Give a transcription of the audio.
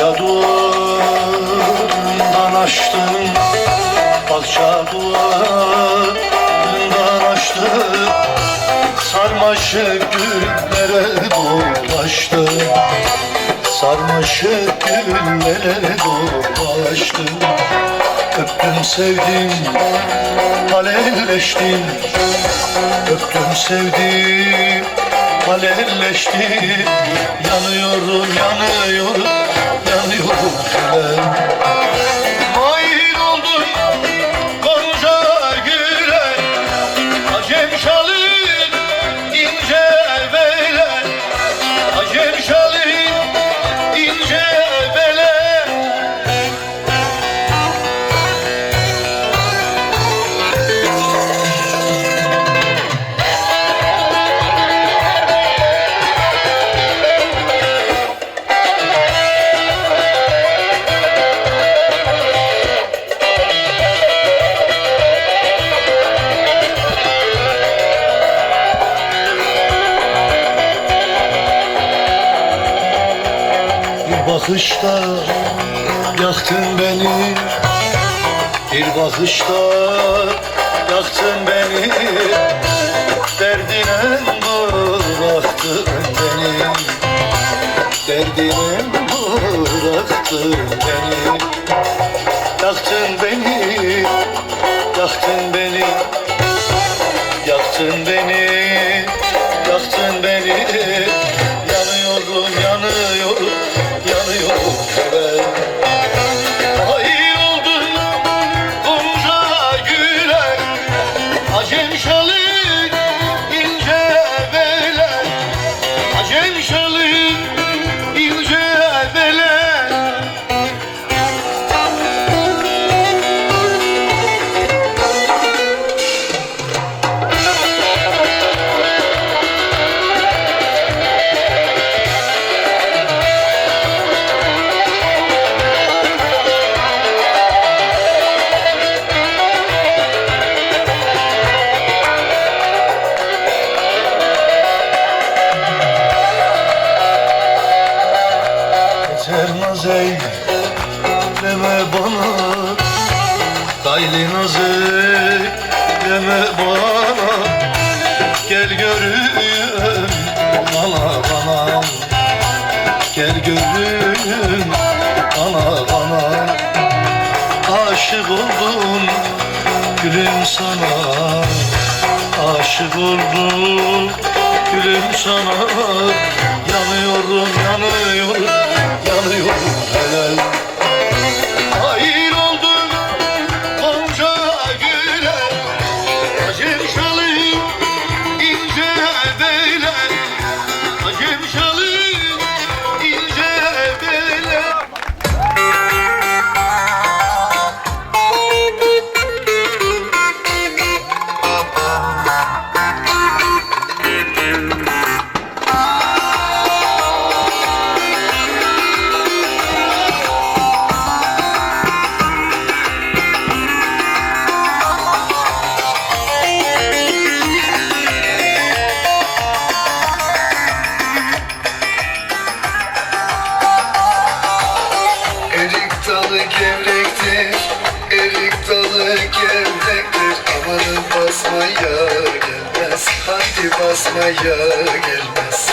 duvarından açtım Balça duvarından açtım Sarmaşık güllere dolaştım. Sarmaşık güllere dolaştım. Öptüm sevdim, alevleştim Öptüm sevdim, alevleştim Yanıyorum, yanıyorum. Bakışta yaktın beni. Bir bakışta yaktın beni. Derdine bıraktın beni. Derdine bıraktın beni Naz eyleme bana. Dayli naz eyleme bana. Gel görün bana bana. Gel görün bana bana. Aşık oldum gülüm sana. Aşık oldum gülüm sana. Yanıyorum yanıyorum yanıyorum helal dalı gevrektir, erik dalı gevrektir Amanın basmaya gelmez, hadi basmaya gelmez